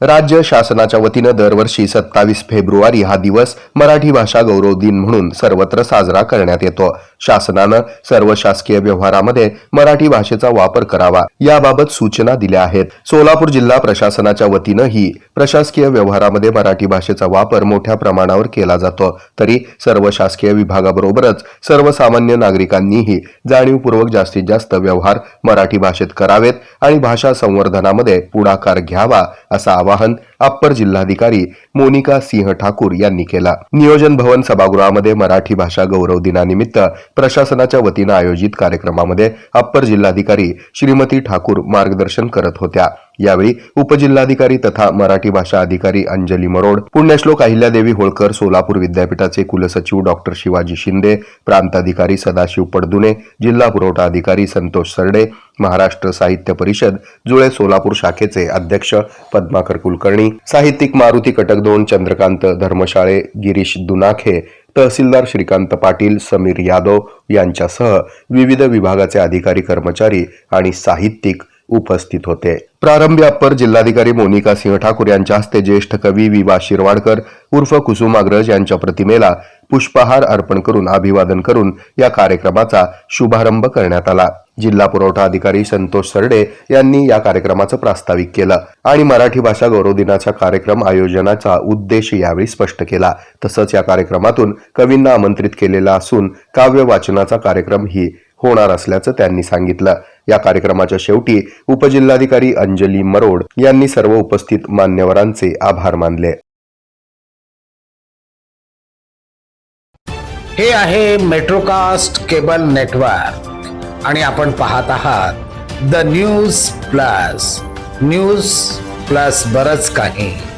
राज्य शासनाच्या वतीनं दरवर्षी सत्तावीस फेब्रुवारी हा दिवस मराठी भाषा गौरव दिन म्हणून सर्वत्र साजरा करण्यात येतो. शासनानं सर्व शासकीय व्यवहारामध्ये मराठी भाषेचा वापर करावा याबाबत सूचना दिल्या आहेत. सोलापूर जिल्हा प्रशासनाच्या वतीनंही प्रशासकीय व्यवहारामध्ये मराठी भाषेचा वापर मोठ्या प्रमाणावर केला जातो. तरी सर्व शासकीय विभागाबरोबरच सर्वसामान्य नागरिकांनीही जाणीवपूर्वक जास्तीत जास्त व्यवहार मराठी भाषेत करावेत आणि भाषा संवर्धनामध्ये पुढाकार घ्यावा असं आवाहन अप्पर जिल्हाधिकारी मोनिका सिंह ठाकूर यांनी केला. नियोजन भवन सभागृहामध्ये मराठी भाषा गौरव दिनानिमित्त प्रशासनाच्या वतीनं आयोजित कार्यक्रमामध्ये अप्पर जिल्हाधिकारी श्रीमती ठाकूर मार्गदर्शन करत होत्या. यावेळी उपजिल्हाधिकारी तथा मराठी भाषा अधिकारी अंजली मरोड पुण्यश्लोक अहिल्यादेवी होळकर सोलापूर विद्यापीठाचे कुलसचिव डॉक्टर शिवाजी शिंदे प्रांताधिकारी सदाशिव पडदुने जिल्हा पुरवठा अधिकारी संतोष सरडे महाराष्ट्र साहित्य परिषद जुळे सोलापूर शाखेचे अध्यक्ष पद्माकर कुलकर्णी साहित्यिक मारुती कटक दोन चंद्रकांत धर्मशाळे गिरीश दुनाखे तहसीलदार श्रीकांत पाटील समीर यादव यांच्यासह विविध विभागाचे अधिकारी कर्मचारी आणि साहित्यिक उपस्थित होते. प्रारंभी अप्पर जिल्हाधिकारी मोनिका सिंह ठाकूर यांच्या हस्ते ज्येष्ठ कवी विवा शिरवाडकर उर्फ कुसुमाग्रज यांच्या प्रतिमेला पुष्पहार अर्पण करून अभिवादन करून या कार्यक्रमाचा शुभारंभ करण्यात आला. जिल्हा पुरवठा अधिकारी संतोष सरडे यांनी या कार्यक्रमाचं प्रास्ताविक केलं आणि मराठी भाषा गौरव दिनाच्या कार्यक्रम आयोजनाचा उद्देश यावेळी स्पष्ट केला. तसंच या कार्यक्रमातून कवींना आमंत्रित केलेला असून काव्य वाचनाचा कार्यक्रम ही होणार असल्याचं त्यांनी सांगितलं. या कार्यक्रमाच्या शेवटी उपजिल्हाधिकारी अंजली मरोड यांनी सर्व उपस्थित मान्यवरांचे आभार मानले. हे आहे मेट्रोकास्ट केबल नेटवर्क आणि आपण पाहत आहात the news plus. News plus बरच काही.